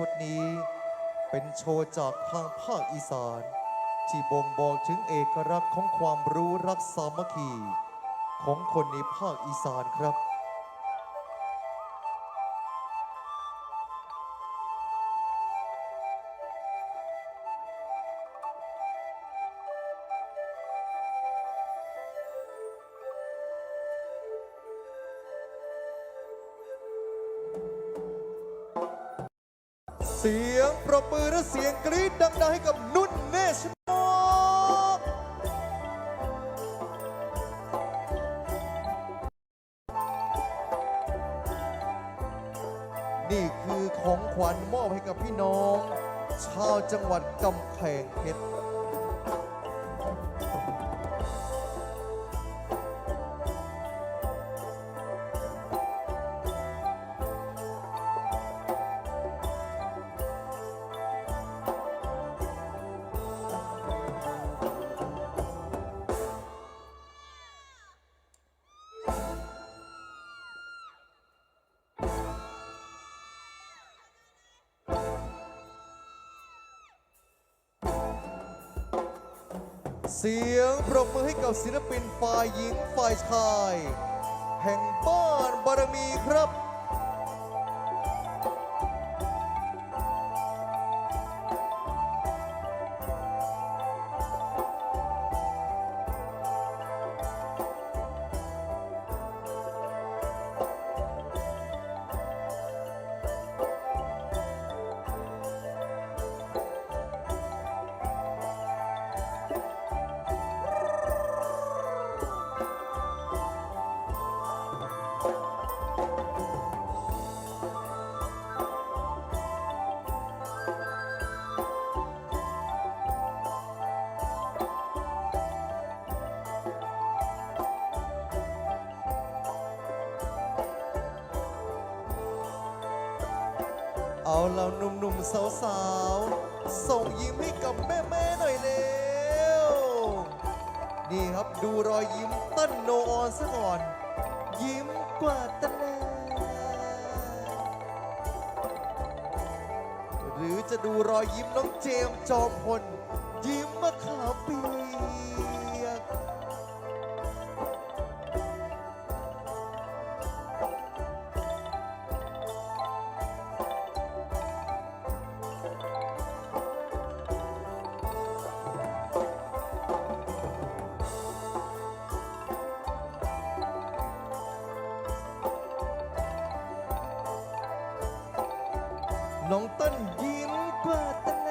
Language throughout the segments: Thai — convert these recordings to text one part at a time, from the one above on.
ชุดนี้ เป็นโชว์จากทางภาคอีสาน ที่บ่งบอกถึงเอกลักษณ์ของความรู้รักสามัคคี ของคนในภาคอีสานครับ เสียงประมือและเสียงกรี๊ดดังๆให้กับนุ่นเนชโนกนี่คือของขวัญมอบให้กับพี่น้อง ชาวจังหวัดกำแพงเพชร เสียงปรบมือให้กับศิลปินฝ่ายหญิงฝ่ายชาย แห่งบ้านบารมีครับ เอาเราหนุ่มๆสาวๆ ส่งยิ้มให้กับแม่ๆหน่อยเร็ว นี่ครับดูรอยยิ้มต้นโนออนซะก่อน ยิ้มกว่าตะแลหรือจะดูรอยยิ้มน้องเจมจอมพลยิ้มมะขามเปียก น้องต้นยิ้มกว่าตะแล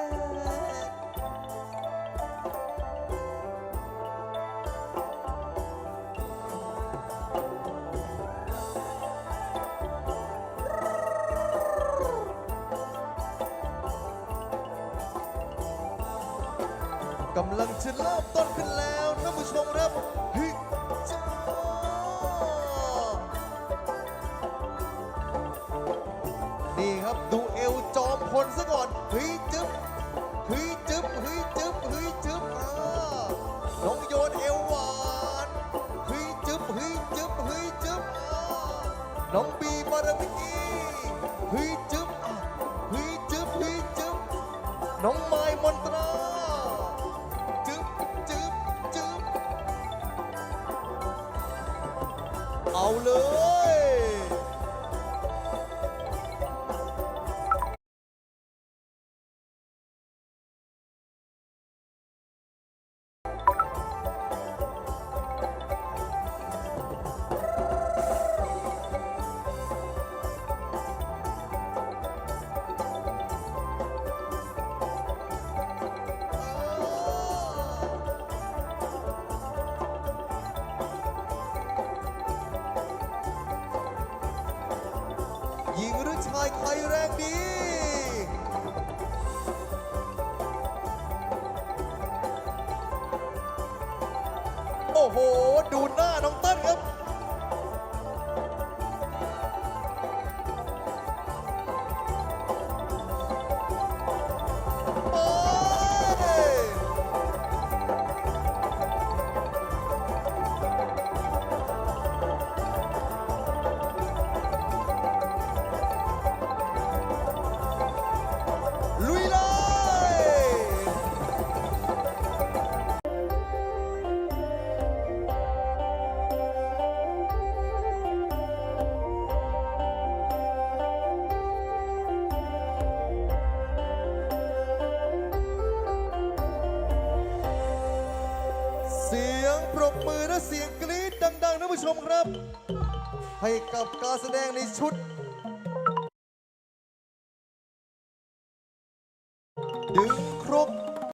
กำลังจะเริ่มต้นขึ้นแล้วท่านผู้ชมครับ ดูเอวจอมพลซะก่อนเฮ้ยจึ๊บเฮ้ยจึ๊บเฮ้ยจึ๊บเฮ้ยจึ๊บอ่าน้องโยนเอวหวานเฮ้ยจึ๊บเฮ้ยจึ๊บเฮ้ยจึ๊บอ่าน้องบีบารมีเฮ้ยจึ๊บอะเฮ้ยจึ๊บเฮ้ยจึ๊บน้องไม้มนตรา ดูหน้าน้องเต มือและเสียงกรี๊ดดังๆนผู้ชมครับ ให้กับการแสดงในชุดดึง